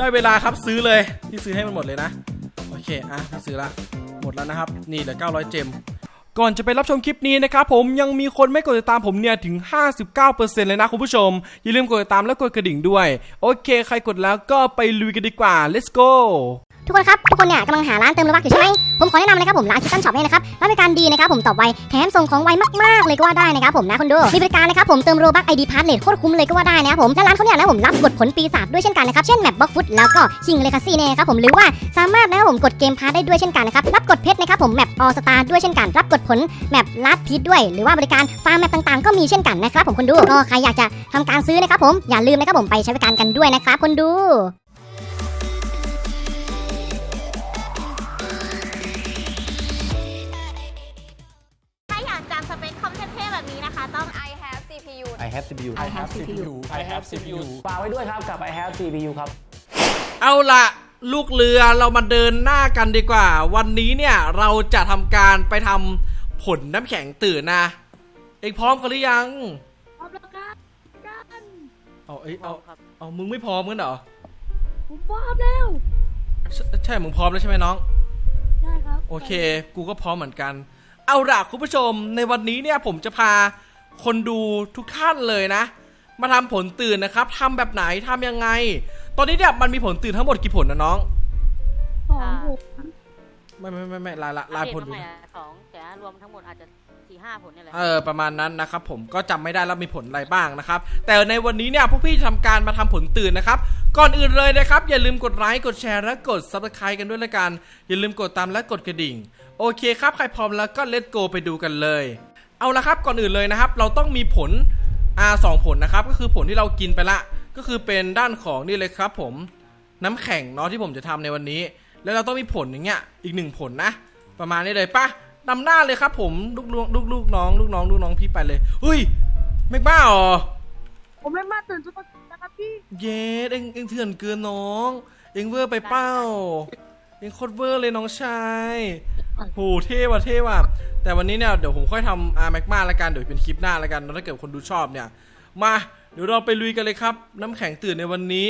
ได้เวลาครับซื้อเลย พี่ซื้อให้มันหมดเลยนะ โอเค อะพี่ซื้อละ หมดแล้วนะครับ นี่เหลือ 900 เจมก่อนจะไปรับชมคลิปนี้นะครับผมยังมีคนไม่กดติดตามผมเนี่ยถึง 59%เลยนะคุณผู้ชม อย่าลืมกดติดตามและกดกระดิ่งด้วย โอเค ใครกดแล้วก็ไปลุยกันดีกว่า let's go ทุกคนครับทุกคนเนี่ยกำลังหาร้านเติมโลบักอยู่ใช่ไหมผมขอแนะนำนะครับผมร้านคิตตันช็อปเนี่ยนะครับร้านบริการดีนะครับผมตอบไวแถมส่งของไวมากๆเลยก็ว่าได้นะครับผมนะคุณดูมีบริการนะครับผมเติมโลบักไอดีพาร์ทเลทโคตรคุ้มเลยก็ว่าได้นะครับผมและร้านเขาเนี่ยนะผมรับกดผลปีศาจด้วยเช่นกันนะครับเช่นแมปบล็อกฟุตแล้วก็คิงเลคาซี่เนี่ยครับผมหรือว่าสามารถนะครับผมกดเกมพาร์ทได้ด้วยเช่นกันนะครับรับกดเพชรนะครับผมแมปออสตาด้วยเช่นกัน รับกดผลแมปลัดพีทด้วย หรือว่าบริการฟาร์มแมปต่างๆ ก็มีเช่นกันนะครับผมคนดูก็ใครอยากจะทำการซื้อนะครับผมอย่าลืมนะครับผมไปใช้บริการกันด้วยนะครับคนดู CPU I have CPU I have CPU I have CPU ฝากไว้ด้วยครับกับ I have CPU ครับ เอาละลูกเรือเรามาเดินหน้ากันดีกว่า วันนี้เนี่ยเราจะทำการไปทำผลน้ำแข็งตื่นนะ เอกพร้อมกันหรือยัง พร้อมแล้วครับกันเอาเอ้ยเอาเอามึงไม่พร้อมกันเหรอ ผมพร้อมแล้ว ใช่ใช่มึงพร้อมแล้วใช่ไหมน้อง ได้ครับ โอเค กูก็พร้อมเหมือนกัน เอาล่ะคุณผู้ชมในวันนี้เนี่ยผมจะพา คนดูทุกท่านเลยนะ มาทำผลตื่นนะครับทำแบบไหนทำยังไง ตอนนี้เนี่ยมันมีผลตื่นทั้งหมดกี่ผลนะน้องสองหกไม่ไม่ไม่ไม่ลายละลายผลอัปดูเดตนะมาใหม่อะสองแต่รวมทั้งหมดอาจจะสี่ห้าผลนี่แหละเออประมาณนั้นนะครับผมก็จำไม่ได้แล้วมีผลอะไรบ้างนะครับ แต่ในวันนี้เนี่ยพวกพี่จะทำการมาทำผลตื่นนะครับก่อนอื่นเลยนะครับ อย่าลืมกดไลค์กดแชร์และกด subscribe กันด้วยละกัน อย่าลืมกดตามและกดกระดิ่ง โอเคครับ ใครพร้อมแล้วก็เล t โกไปดูกันเลย เอาละครับก่อนอื่นเลยนะครับ เราต้องมีผลอ่าสองผลนะครับ ก็คือผลที่เรากินไปละ ก็คือเป็นด้านของนี่เลยครับผมน้ำแข็งเนาะที่ผมจะทำในวันนี้ แล้วเราต้องมีผลอย่างเงี้ยอีกหนึ่งผลนะ ประมาณนี้เลยปะนำหน้าเลยครับ ผมลูกลูกลูกลูกน้องลูกน้องลูกน้องพี่ไปเลยเฮ้ยไม่บ้าเหรอผมไม่มาตื่นทุกคนนะครับพี่ เย้เอ็งเอ็งเถื่อนเกินน้อง เอ็งเวอร์ไปเป้า เอ็งโคตรเวอร์เลยน้องชาย โหเท่ว่ะเท่ว่ะแต่วันนี้เนี่ยเดี๋ยวผมค่อยทำอาร์แม็กมาละกันเดี๋ยวเป็นคลิปหน้าละกันถ้าเกิดคนดูชอบเนี่ย มาเดี๋ยวเราไปลุยกันเลยครับ น้ำแข็งตื่นในวันนี้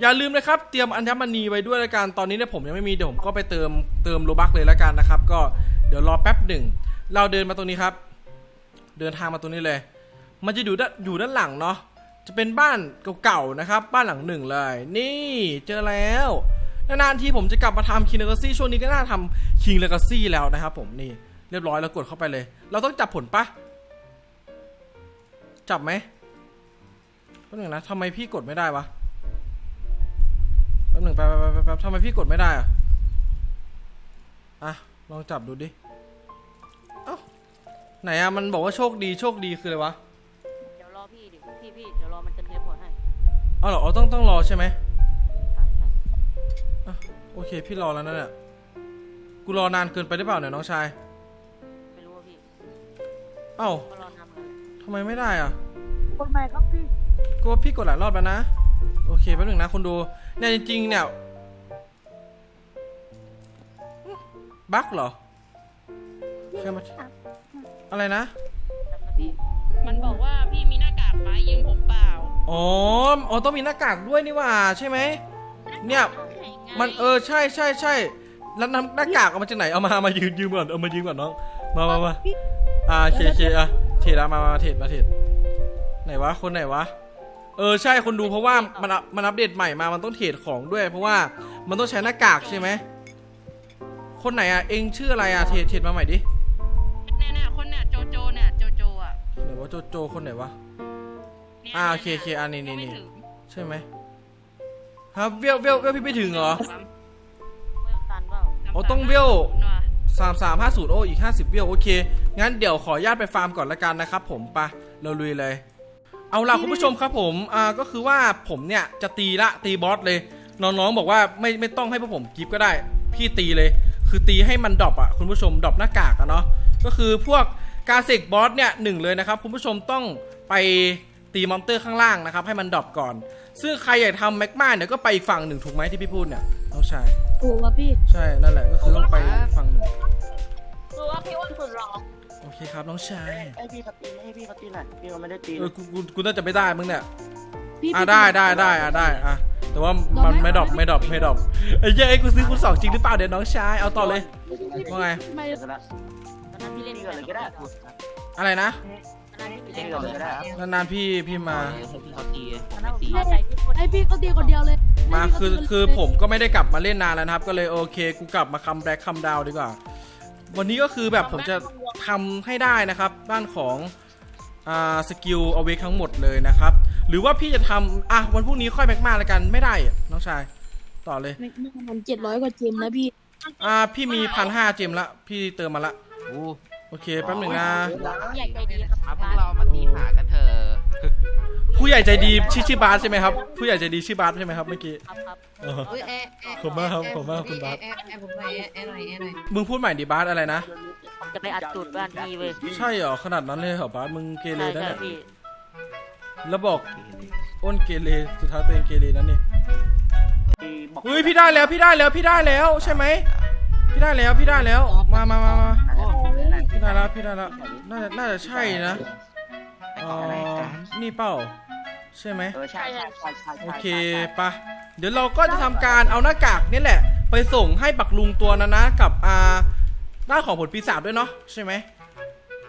อย่าลืมนะครับเตรียมอัญมณีไว้ด้วยละกันตอนนี้เนี่ยผมยังไม่มีเดี๋ยวผมก็ไปเติมเติมโลบักเลยละกันนะครับ ก็เดี๋ยวรอแป๊บหนึ่งเราเดินมาตรงนี้ครับ เดินทางมาตรงนี้เลย มันจะอยู่ด้านอยู่ด้านหลังเนาะจะเป็นบ้านเก่าๆนะครับ บ้านหลังหนึ่งเลย นี่เจอแล้ว นานๆทีผมจะกลับมาทำคิงเลกาซี่ช่วงนี้ก็น่าทำคิงเลกาซี่แล้วนะครับผมนี่เรียบร้อยแล้วกดเข้าไปเลย เราต้องจับผลปะจับไหมแป๊บหนึงนะทำไมพี่กดไม่ได้วะแป๊บหนึ่งแป๊บแป๊บแป๊บแป๊บทำไมพี่กดไม่ได้อะอะลองจับดูดิเอ้าไหนอะมันบอกว่าโชคดีโชคดีคืออะไรวะเดี๋ยวรอพี่ดิพี่พี่เดี๋ยวรอมันจะเทผลให้เอาเหรอเอาต้องต้องรอใช่ไหมใช่ใช่ อะโอเค พี่รอแล้วนะเนี่ย กูรอนานเกินไปได้เปล่าเนี่ยน้องชาย ไม่รู้ว่าพี่เอ้าก็รอนำเลยทำไมไม่ได้อะคนใหม่ครับพี่กูว่าพี่กดหลายรอบแล้วนะ โอเคแป๊บหนึงนะคุณดูเนี่ยจริงๆเนี่ยบั๊กเหรอแค่มาอะไรนะ จำนะพี่มันบอกว่าพี่มีหน้ากากไหมยืมผมเปล่า อ๋อ อ๋อต้องมีหน้ากากด้วยนี่หว่า ใช่ไหม เนี่ย มันเออใช่ใช่ใช่แล้วนำหน้ากากเอามาจากไหนเอามามายืมยืมก่อนเอามายืมก่อนน้องมามามาพี่อ่าเคเคอะเทรดอะมามามาเทรดมาเทรดไหนวะคนไหนวะเออใช่คนดูเพราะว่ามันอัปมันอัปเดตใหม่มามันต้องเทรดของด้วย เพราะว่ามันต้องใช้หน้ากากใช่ไหมคนไหนอะเองชื่ออะไรอะเทรดเทรดมาใหม่ดิเนี่ยเนี่ยคนเนี่ยโจโจเนี่ยโจโจอะไหนวะโจโจคนไหนวะเนี่ยอ่าโอเคโอเคอะนี่นี่นี่ไม่ถึงใช่ไหม ครับเวลเวลเวลพี่ไม่ถึงเหรอไม่ต้องตันเปล่าโอ้ต้องเวลว่ะสามสามห้าศูนย์โออีกห้าสิบเวลโอเค งั้นเดี๋ยวขออนุญาตไปฟาร์มก่อนละกันนะครับผมไปะเราลุยเลย เอาล่ะคุณผู้ชมครับผมอ่าก็คือว่าผมเนี่ยจะตีละตีบอสเลยน้องๆบอกว่าไม่ไม่ต้องให้พวกผมกิฟก็ได้ พี่ตีเลย คือตีให้มันดรอปอะคุณผู้ชมดรอปหน้ากากอะเนาะก็คือพวกกาเซกบอสเนี่ยหนึ่งเลยนะครับคุณผู้ชมต้องไปตีมอนเตอร์ข้างล่างนะครับให้มันดรอปก่อน ซึ่งใครอยากทำแม็กมาเนี่ยก็ไปอีกฝั่งหนึ่งถูกไหมที่พี่พูดเนี่ยน้องชายโอ้ครับพี่ ใช่นั่นแหละก็คือต้องไปอีกฝั่งหนึ่งคือว่าพี่อ้วนสุดหรอโอเคครับน้องชายให้พี่เขาตีให้พี่เขาตีหน่อยพี่เขาไม่ได้ตีเออกูกูกูน่าจะไม่ได้มึงเนี่ยพี่อะพี่ได้ได้ได้อะได้อะแต่ว่ามันไม่ดรอปไม่ดรอปไม่ดรอปไอ้เหี้ยไอ้กูซื้อคูณสองจริงหรือเปล่าเดี๋ยวน้องชายเอาต่อเลยว่าไงไม่เดี๋ยวกันละตอนนั้นพี่เล่นพี่ก่อนเลยก็ได้อะไรนะตอนนั้นพี่พี่ เล่นก่อนเลยก็ได้นานๆพี่พี่มาใช่ใช่พี่คนให้พี่ก็ดีคนเดียวเลยมาคือคือผมก็ไม่ได้กลับมาเล่นนานแล้วนะครับ ก็เลยโอเคกูกลับมาคัมแบ็คคัมดาวดีกว่า วันนี้ก็คือแบบผมจะทำให้ได้นะครับ ด้านของอ่าสกิลเอาเวกทั้งหมดเลยนะครับ หรือว่าพี่จะทำอะวันพรุ่งนี้ค่อยแม็กมาแล้วกันไม่ได้อะน้องชาย ต่อเลย ไม่ไม่มันเจ็ดร้อยกว่าเจมนะพี่ อ่าพี่มีพันห้าเจมละพี่เติมมาละ โอ เคแป๊บหนึ่งนะใหญ่ใจดีครับมาพวกเรามาตีหากันเถอะผู้ใหญ่ใจดีชื่อชื่อบาสใช่ไหมครับ ผู้ใหญ่ใจดีชื่อบาสใช่ไหมครับเมื่อกี้ครับครับเออ อุ้ยแอร์แอร์ขอบคุณมากครับขอบคุณมากคุณบาส แอร์แอร์ผมหน่อยแอร์แอร์หน่อยแอร์หน่อยมึงพูดใหม่ดิบาสอะไรนะ ผมจะไปอัดตูดบ้านพี่เว้ยใช่เหรอขนาดนั้นเลยเหรอบาสมึงเกเรใช่นะใช่เนี่ยพี่แล้วบอกอ้นเกเรสุดท้ายตัวเองเกเรนั่นนี่บอกเฮ้ยพี่ได้แล้วพี่ได้แล้วพี่ได้แล้วใช่ไหมพี่ได้แล้วพี่ได้แล้วมามามามาโอ้ พี่ได้แล้วพี่ได้แล้วน่าจะน่าจะใช่นะเอ๋อนี่เป้าใช่ไหมเออใช่ใช่ใช่ใช่โอเคปะเดี๋ยวเราก็จะทำการเอาหน้ากากนี่แหละ ไปส่งให้บักลุงตัวนั้นนะกับอ่าด้านของผลปีศาจด้วยเนาะใช่ไหม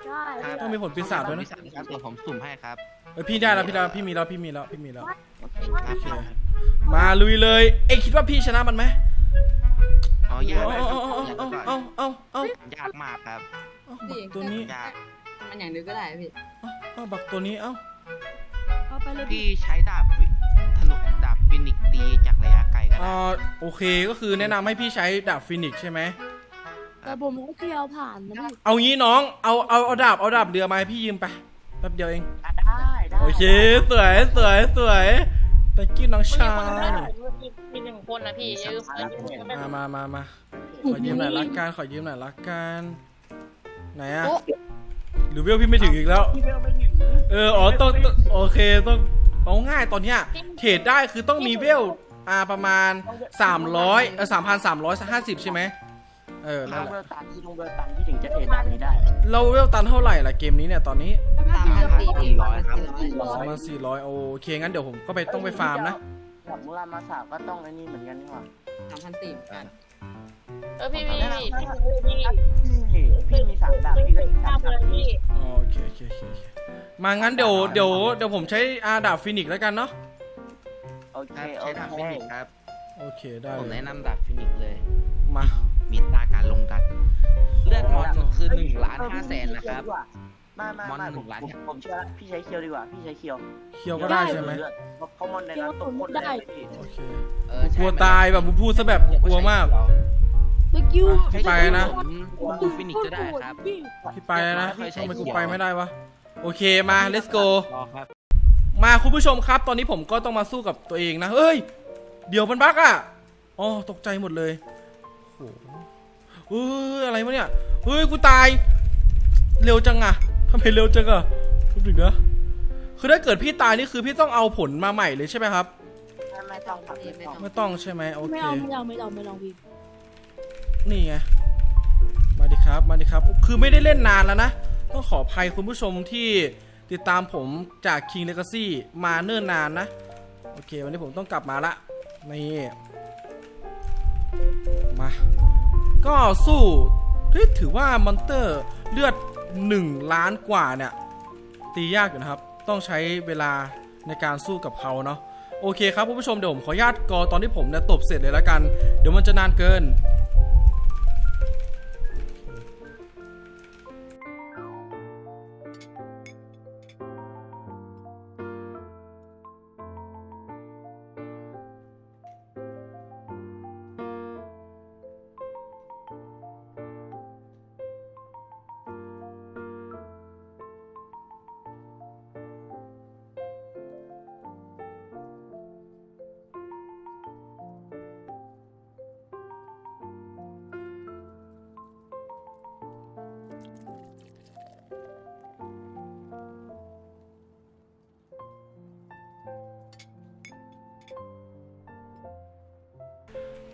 ใช่ครับต้องมีผลปีศาจด้วยนะปีศาจครับเดี๋ยวผมสุ่มให้ครับเอ้ยพี่ได้แล้วพี่ได้แล้วพี่มีแล้วพี่มีแล้วพี่มีแล้วครับมาลุยเลยเอ็งคิดว่าพี่ชนะมันไหมอ๋อเอายากเอาเอาเอาเอาเอาเอายากมากครับ เอาบักตัวนี้ยากมันอย่างนึงก็ได้พี่เอาเอาบักตัวนี้เอาเอาไปเลยพี่พี่ใช้ดาบฟิธนุดาบฟินิกตีจากระยะไกลก็อ่ได้าโอเคก็คือแนะนำให้พี่ใช้ดาบฟินิกซ์ใช่ไหม แต่ผมก็เคลียร์ผ่านนะพี่เอางี้น้องเอาเอาเอาดาบเอาดาบเรือมาให้พี่ยืมไปแป๊บเดียวเองได้ได้โอเค สวยสวยสวยตะกี้น้องชายมีหนึ่งคนนะพี่ยืมมามามามาขอยืมหน่อยละกันขอยืมหน่อยละกัน ไหนอะโอ๊ะ หรือเวลพี่ไม่ถึงอีกแล้ว พี่เบลไม่ถึงเอออ๋อต้องต้องโอเคต้องเอาง่ายตอนเนี้ยเทรดได้คือต้องมีเวลอ่าประมาณ 300เออ3,350ใใช่ไหมเออลนั่นงแหเบลละตันที่ลงเบลตันที่ถึงจะเทรดแบบนี้ได้ เราเวลตันเท่าไหร่ล่ะเกมนี้เนี่ยตอนนี้สามพันสี่พี่ร้อยครับ3,400โอเคงั้นเดี๋ยวผมก็ไปต้องไปฟาร์มนะแบบเมื่อมาสาบก็ต้องไอ้นี่เหมือนกันนี่หว่าสามพันสี่กัน เออพี่พี่พี่พี่พี่พี่มีสามดาบพี่ก็อีกสามดาบพี่โอเคโอเคโอเคโอเคมางั้นเดี๋ยวเดี๋ยวเดี๋ยวผมใช้อาดาบฟินิกซ์แล้วกันเนาะโอเคครับโอใช้ดาบเคฟินิกครับ โอเคได้ผมเลยแนะนำดาบฟินิกเลย มามีตราการลงดันเลือดมอนคือหนึ่งล้านห้าแสนนะครับ มามาอนมาหนึ่ผมงล้านเนี่ยผมเชื่อละพี่ใช้เคียวดีกว่าพี่ใช้เคียวเคียวก็ได้ใช่ไหมเพราะมอนในนั้นตกคนได้พี่โอเค เออกูกลัวตายแบบมึงพูดซะแบบกลัวมาก สกิลพี่ไปนะ ผมดูฟินิกก็ได้ครับ พี่พี่ไปแล้วนะไม่ค่อยใช้ทำไมกูเขียวไปไม่ได้วะ โอเคมา let's go รอครับ มาคุณผู้ชมครับ ตอนนี้ผมก็ต้องมาสู้กับตัวเองนะเฮ้ย เดี๋ยวมันบั๊กอะอ๋อตกใจหมดเลยโอ้โหเฮ้ยอะไรวะเนี่ยเฮ้ยกูตาย เร็วจังอะทำไมเร็วจังอะรู้สึกนะคือถ้าเกิดพี่ตายนี่คือพี่ต้องเอาผลมาใหม่เลยใช่ไหมครับ ไม่ไม่ต้องครับไม่ต้องไม่ต้องใช่ไหมโอไม่เคเอาไม่เอาไม่เอาไม่เอาพี่ นี่ไง มาดิครับ มาดิครับ คือไม่ได้เล่นนานแล้วนะ ต้องขออภัยคุณผู้ชมที่ติดตามผมจาก King Legacy มาเนิ่นนานนะ โอเค วันนี้ผมต้องกลับมาละ นี่ มา ก็สู้ถือว่ามอนเตอร์เลือด 1 ล้านกว่าเนี่ย ตียากอยู่นะครับ ต้องใช้เวลาในการสู้กับเขาเนาะโอเคครับคุณผู้ชมเดี๋ยวผมขออนุญาตกอตอนที่ผมเนี่ยตบเสร็จเลยแล้วกัน เดี๋ยวมันจะนานเกิน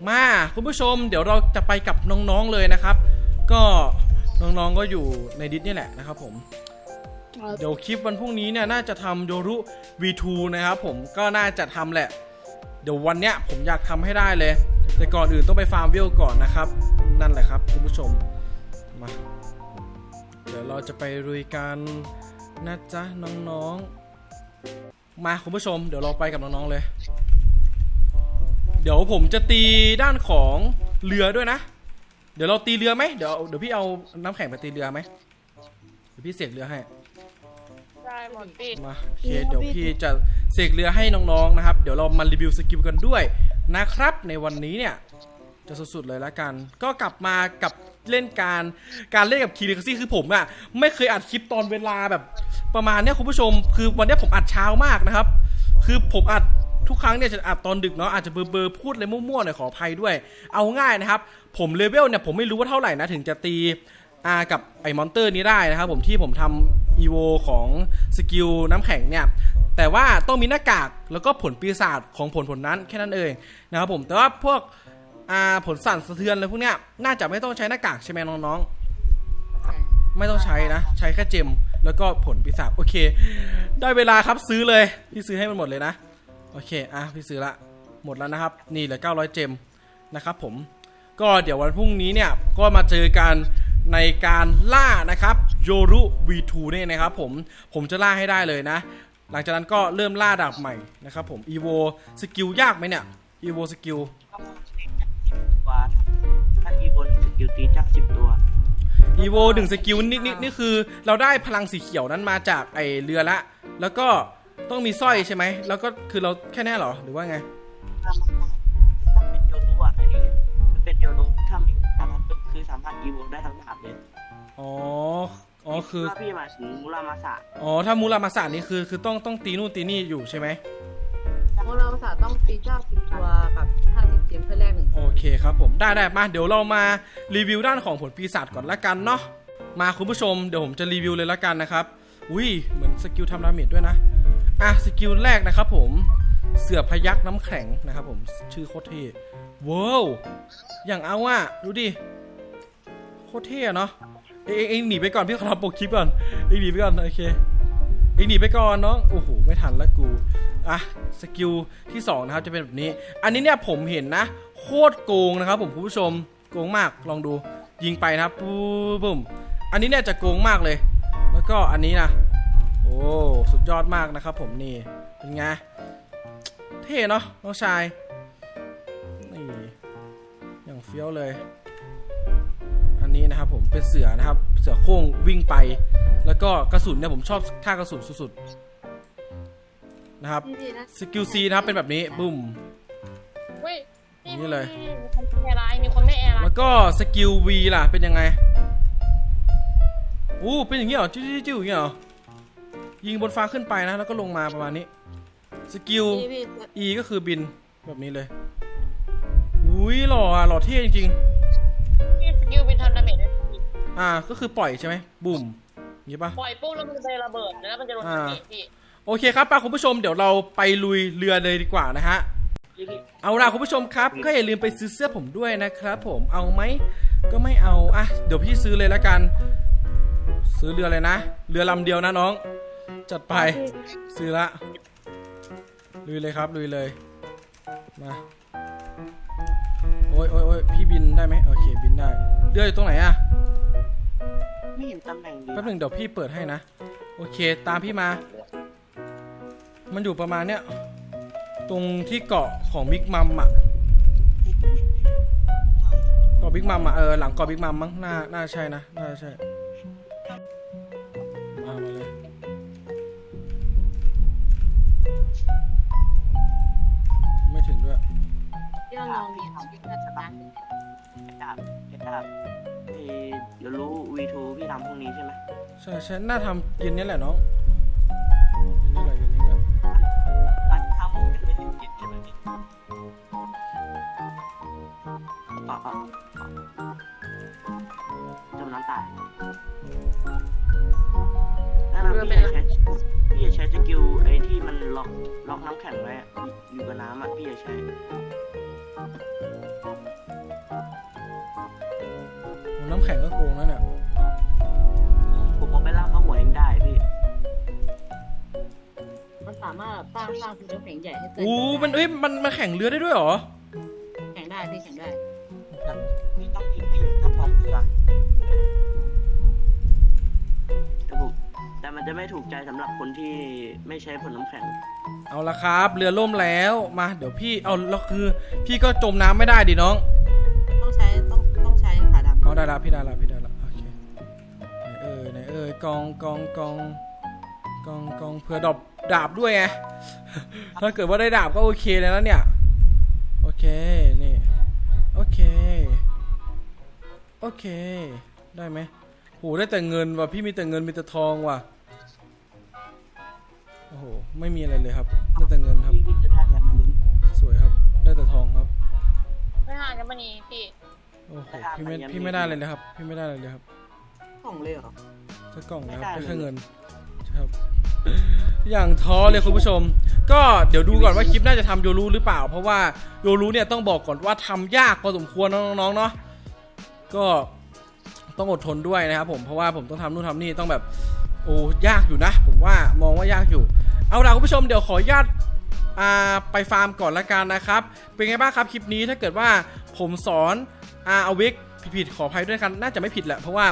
มาคุณผู้ชมเดี๋ยวเราจะไปกับน้องๆเลยนะครับ ก็น้องๆก็อยู่ในดิสนี่แหละนะครับผม เดี๋ยวคลิปวันพรุ่งนี้เนี่ยน่าจะทำโยรุ V2 นะครับผมก็น่าจะทำแหละ เดี๋ยววันเนี้ยผมอยากทำให้ได้เลย แต่ก่อนอื่นต้องไปฟาร์มวิวก่อนนะครับ นั่นแหละครับคุณผู้ชมมาเดี๋ยวเราจะไปรุยกันนะจ๊ะน้องๆ มาคุณผู้ชมเดี๋ยวเราไปกับน้องๆเลย เดี๋ยวผมจะตีด้านของเรือด้วยนะ เดี๋ยวเราตีเรือไหมเดี๋ยวเดี๋ยวพี่เอาน้ำแข็งไปตีเรือไหมเดี๋ยวพี่เสกเรือให้ ได้หมดพี่มาโอเคเดี๋ยวพี่จะเสกเรือให้น้องๆนะครับ เดี๋ยวเรามารีวิวสกิลกันด้วยนะครับ ในวันนี้เนี่ยจะสุดๆเลยละกัน ก็กลับมากับเล่นการการเล่นกับคีรีคซี่คือผมอะไม่เคยอัดคลิปตอนเวลาแบบประมาณเนี้ยคุณผู้ชม คือวันเนี้ยผมอัดเช้ามากนะครับ คือผมอัด ทุกครั้งเนี่ยจะอัดตอนดึกเนาะอาจจะเบอร์เบอร์พูดอะไรมั่วๆหน่อยขออภัยด้วย เอาง่ายนะครับ ผมเลเวลเนี่ยผมไม่รู้ว่าเท่าไหร่นะถึงจะตีอากับไอ้มอนเตอร์นี้ได้นะครับผมที่ผมทำอีโวของสกิลน้ำแข็งเนี่ยแต่ว่าต้องมีหน้ากากแล้วก็ผลปีศาจของผลผลนั้นแค่นั้นเองนะครับผมแต่ว่าพวกผลสั่นสะเทือนอะไรพวกเนี้ยน่าจะไม่ต้องใช้หน้ากากใช่ไหมน้องๆ ไม่ต้องใช้นะ ใช้แค่เจมแล้วก็ผลปีศาจโอเค ได้เวลาครับซื้อเลยพี่ซื้อให้มันหมดเลยนะ โอเค อะ พี่ซื้อละ หมดแล้วนะครับ นี่เหลือ 900 เจมนะครับผม ก็เดี๋ยววันพรุ่งนี้เนี่ย ก็มาเจอกันในการล่านะครับโยรุ V2 เนี่ยนะครับผม ผมจะล่าให้ได้เลยนะ หลังจากนั้นก็เริ่มล่าดาบใหม่นะครับผม EVO สกิลยากไหมเนี่ย EVO สกิลว่าถ้าอีโวนสกิลตีจักสิบตัวอีโวหนึ่งสกิลนี่นี่นี่คือเราได้พลังสีเขียวนั้นมาจากไอเรือละ แล้วก็ ต้องมีสร้อยใช่ไหม แล้วก็คือเราแค่นี้เหรอ หรือว่าไง ถ้าเป็นโยรุอะไอ้นี่ถ้าเป็นโยรุถ้ามีตามันคือสามารถอีโวนได้ทั้งดาบเลยอ๋อ อ๋อ คือ ถ้าพี่มาถึงมุรามาสะอ๋อ ถ้ามูรามาสานี่คือ คือต้อง ต้องตีนู่นตีนี่อยู่ใช่ไหมโมเราสาต้องตีเจ้าสิบตัวกับห้าสิบเจมเพื่อแรกหนึ่งโอเคครับผม ได้ได้มาเดี๋ยวเรามารีวิวด้านของผลปีศาจก่อนละกันเนาะ มาคุณผู้ชม เดี๋ยวผมจะรีวิวเลยละกันนะครับ อุ้ย เหมือนสกิลทำดาเมจด้วยนะ อะสกิลแรกนะครับผมเสือพยักน้ำแข็งนะครับผมชื่อโคตรเท่ว้าวอย่างเอาอะดูดิโคตรเท่เนาะเอยเอองหนีไปก่อนพี่ขอทำโปกคลิปก่อนเองหนีไปก่อนโอเคเองหนีไปก่อนน้องโอ้โหไม่ทันละกูอะสกิลที่สองนะครับจะเป็นแบบนี้ อันนี้เนี่ยผมเห็นนะ โคตรโกงนะครับ ผมคุณผู้ชมโกงมากลองดูยิงไปนะครับปุ๊บปุ๊บอันนี้เนี่ยจะโกงมากเลย แล้วก็อันนี้นะ สุดยอดมากนะครับผมนี่ เป็นไง เท่เนาะน้องชาย นี่อย่างเฟี้ยวเลย อันนี้นะครับผมเป็นเสือนะครับ เสือโคร่งวิ่งไป แล้วก็กระสุนเนี่ยผมชอบท่ากระสุนสุดๆนะครับนี่นะสกิลซีนะครับเป็นแบบนี้บุ้มเว้ยนี่เลยมีคนไม่แอร์ไลน์มีคนไม่แอร์ไลแล้น์วก็สกิล V ล่ะเป็นยังไงอู้เป็นอย่างนี้เหรอจิ้วจิ้วจิ้วอย่างนี้เหรอ ยิงบนฟ้าขึ้นไปนะแล้วก็ลงมาประมาณนี้ สกิลพี่พี่ E ก็คือบินแบบนี้เลยอุ้ยหล่ออะหล่อเท่จริงพี่สกิลบินทันดาเมจได้พี่ๆ อ่าก็คือปล่อยใช่ไหมบุ่มอย่างนี้ปะ ปล่อยปุ๊บแล้วมันจะระเบิดแล้วมันจะโดนอ่า ดาเมจพี่โอเคครับป้าคุณผู้ชมเดี๋ยวเราไปลุยเรือเลยดีกว่านะฮะเอาล่ะคุณผู้ชมครับ ก็อย่าลืมไปซื้อเสื้อผมด้วยนะครับผมเอาไหมก็ไม่เอาอะเดี๋ยวพี่ซื้อเลยละกัน ซื้อเรือเลยนะ เรือลำเดียวนะน้อง จัดไป ซื้อละ ลุยเลยครับ ลุยเลย มา โอ้ยโอ้ยโอ้ยพี่บินได้ไหมโอเค บินได้ เรืออยู่ตรงไหนอะไม่เห็นตำแหน่งดีแป๊บหนึ่งเดี๋ยวพี่เปิดให้นะ โอเค ตามพี่มา มันอยู่ประมาณเนี้ย ตรงที่เกาะของบิ๊กมัมอะเกาะบิ๊กมัมอะเออ หลังเกาะบิ๊กมัมมั้ง น่า น่าใช่นะ น่าใช่ ที่เราลองมีของพี่น่าจะบ้านดาบเก็ดดาบเออเดี๋ยวรู้ V2 พี่ทำพรุ่งนี้ใช่ไหมใช่ใช่น่าทำเย็นนี้แหละน้องเย็นนี้แหละเย็นนี้แหละร้านข้าวหมูจะเป็นเย็นๆใช่ไหมพี่ต่อต่อจมน้ำตายนั่นนะพี่อย่าใช้พี่อย่าใช้สกิลไอ้ที่มันล็อกล็อกน้ำแข็งไว้อะอยู่กับน้ำอะพี่อย่าใช้ น้ำแข็งก็โกงแล้วเนี่ยผมเอาไปล่าเขาหัวเองได้พี่ภาษาามารถสร้างสร้างคือน้ำแข็งใหญ่ให้เต็อู้มันเอ้ยมันมันแข่งเรือได้ด้วยเหรอ แข่งได้พี่แข่งได้มีต้องยิงให้ถ้าพร้อมเรือแต่ผมแต่มันจะไม่ถูกใจสำหรับคนที่ไม่ใช้ผลน้ำแข็ง เอาละครับ เรือล่มแล้วมา เดี๋ยวพี่เอาแล้วคือ พี่ก็จมน้ำไม่ได้ดิน้องต้อง ได้ละพี่ได้ละพี่ได้ละโอเคไหนเอ่ยไหนเอ่ยกองกองกองกองกองเผื่อดอบดาบด้วยไงถ้าเกิดว่าได้ดาบก็โอเคเลยนะเนี่ยโอเคนี่โอเคโอเคได้ไหมโหได้แต่เงินว่ะพี่มีแต่เงินมีแต่ทองว่ะโอ้โหไม่มีอะไรเลยครับได้แต่เงินครับพี่พี่จะได้อะไรมาลุ้นสวยครับได้แต่ทองครับ ไม่ห่างกันมานี่พี่โอ้โหพี่ไม่พี่ไม่ได้เลยนะครับ พี่ไม่ได้เลยเลยครับกล่องเลยเหรอสักกล่องนะครับได้แค่เงินครับ อย่างท้อเลยคุณผู้ชม ก็เดี๋ยวดูก่อนว่าคลิปน่าจะทำโยรู้หรือเปล่า เพราะว่าโยรู้เนี่ยต้องบอกก่อนว่าทำยากพอสมควรนะน้องๆเนาะก็ต้องอดทนด้วยนะครับผมเพราะว่าผมต้องทำนู่นทำนี่ต้องแบบโอ้ยากอยู่นะ ผมว่ามองว่ายากอยู่ เอาล่ะคุณผู้ชมเดี๋ยวขออนุญาตอ่าไปฟาร์มก่อนละกันนะครับ เป็นไงบ้างครับคลิปนี้ถ้าเกิดว่าผมสอน อาเอาวิกผิดๆขออภัยด้วยกันน่าจะไม่ผิดแหละเพราะว่า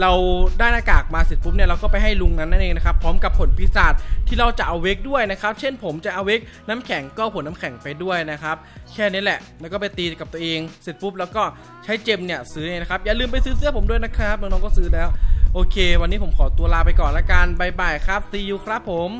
เราได้หน้ากากมาเสร็จปุ๊บเนี่ยเราก็ไปให้ลุงนั้นนั่นเองนะครับพร้อมกับผลปีศาจที่เราจะเอาเวกด้วยนะครับ เช่นผมจะเอาเวกน้ำแข็งก็ผลน้ำแข็งไปด้วยนะครับแค่นี้แหละแล้วก็ไปตีกับตัวเองเสร็จปุ๊บแล้วก็ใช้เจมเนี่ยซื้อเนี่ยนะครับอย่าลืมไปซื้อเสื้อผมด้วยนะครับน้องๆก็ซื้อแล้ว โอเค วันนี้ผมขอตัวลาไปก่อนละกันบายบายครับ see you ครับผม